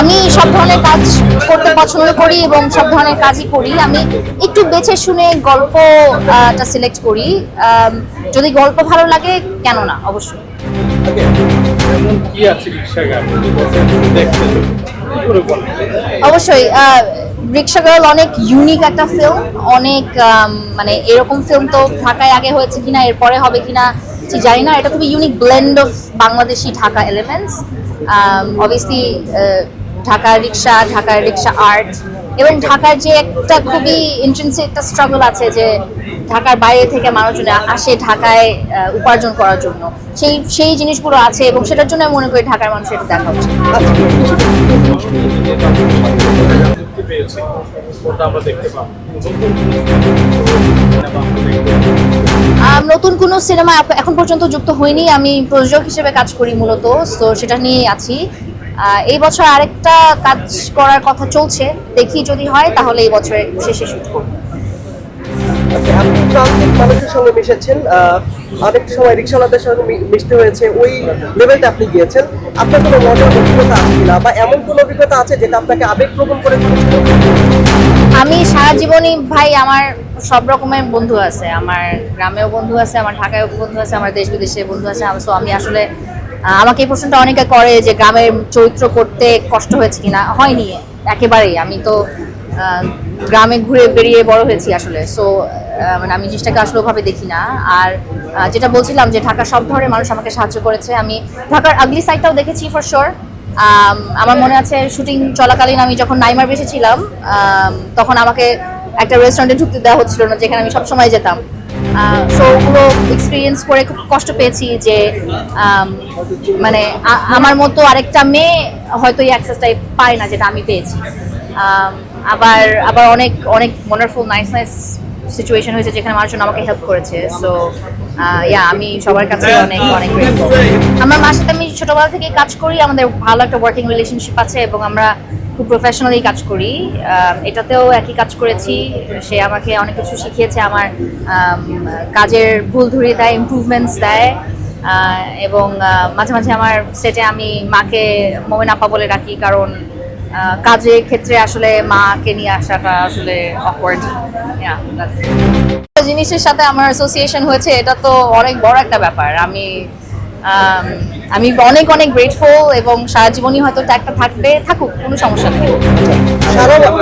আমি সব ধরনের কাজ করতে পছন্দ করি এবং সব ধরনের কাজই করি। আমি একটু বেছে শুনে গল্পটা সিলেক্ট করি। যদি গল্প ভালো লাগে কেন না? অবশ্যই। বলেন অবশ্যই রিক্সা গার্ল অনেক ইউনিক একটা ফিল্ম অনেক মানে এরকম ফিল্ম তো ঢাকায় আগে হয়েছে কিনা এরপরে হবে কিনা জানি না। এটা খুবই unique blend of Bangladeshi Dhaka elements obviously ঢাকার রিক্সা ঢাকার রিক্সা আর্ট এবং ঢাকার যে একটা খুবই ইন্টেন্সি একটা স্ট্রাগল আছে যে ঢাকার বাইরে থেকে মানুষজন আসে ঢাকায় উপার্জন করার জন্য। সেই সেই জিনিসগুলো আছে এবং সেটার জন্য আমি মনে করি ঢাকার মানুষের এটা দেখা উচিত। পেয়েছে ওটা আমরা দেখতে পাবো। নতুন কোনো সিনেমা এখন পর্যন্ত যুক্ত হয়নি আমি প্রযোজক হিসেবে কাজ করি মূলত তো সেটা নিয়েই আছি। এই বছর আরেকটা কাজ করার কথা চলছে। দেখি যদি হয় তাহলে এই বছরের শেষে শুট করব। আচ্ছা, আপনি প্রান্তিক মানুষের সঙ্গে মিশেছেন। আহ, অনেক সময় রিক্সাওয়ালাদের সঙ্গে মি- মিশতে হয়েছে। ওই আপনি গিয়েছেন। আপনার কোনো মজার অভিজ্ঞতা আছে কিনা? বা এমন কোনো অভিজ্ঞতা আছে যেটা আপনাকে আবেগপ্রবণ করে আমি সারা জীবনই ভাই আমার সব রকমের বন্ধু আছে, আমার গ্রামেও বন্ধু আছে, আমার ঢাকায়ও বন্ধু আছে, আমার দেশ বিদেশে বন্ধু আছে সো আমি আসলে আমাকে এই প্রশ্নটা অনেকে করে যে গ্রামের চরিত্র করতে কষ্ট হয়েছে কিনা, হয়নি, একেবারেই। আমি তো গ্রামে ঘুরে বেরিয়ে বড় হয়েছি আসলে সো মানে আমি জিনিসটাকে আসলে ওভাবে দেখি না। আর যেটা বলছিলাম যে ঢাকার সব ধরনের মানুষ আমাকে সাহায্য করেছে, আমি ঢাকার আগলি সাইডটাও দেখেছি ফর শিওর আমার মনে আছে শুটিং চলাকালীন আমি যখন নাইমার বেসেছিলাম তখন আমাকে একটা রেস্টুরেন্টে ঢুকতে দেওয়া হচ্ছিল না, যেখানে আমি সবসময় যেতাম। সো ওগুলো এক্সপিরিয়েন্স করে খুব কষ্ট পেয়েছি যে মানে আমার মতো আরেকটা মেয়ে হয়তো এই অ্যাক্সেসটাই পায় না যেটা আমি পেয়েছি। আবার আবার অনেক অনেক ওয়ান্ডারফুল নাইস নাইস সিচুয়েশন হয়েছে যেখানে মানুষজন আমাকে হেল্প করেছে। সো ইয়া আমি সবার কাছে অনেক অনেক। আমার মার সাথে আমি ছোটবেলা থেকে কাজ করি আমাদের ভালো একটা ওয়ার্কিং রিলেশনশিপ আছে এবং আমরা খুব প্রফেশনালি কাজ করি। এটাতেও একই কাজ করেছি। সে আমাকে অনেক কিছু শিখিয়েছে আমার কাজের ভুল ধরিয়ে দেয় ইমপ্রুভমেন্টস দেয়। আহ, এবং মাঝে মাঝে আমার সেটে আমি মাকে মোমেন আপা বলে ডাকি কারণ কাজের ক্ষেত্রে আসলে মাকে নিয়ে আসাটা আসলে অকওয়ার্ড জিনিসের সাথে আমার অ্যাসোসিয়েশন হয়েছে, এটা তো অনেক বড় একটা ব্যাপার। আমি আমি অনেক অনেক গ্রেটফুল এবং সারা জীবনই হয়তো একটা থাকবে, থাকুক, কোনো সমস্যা নেই।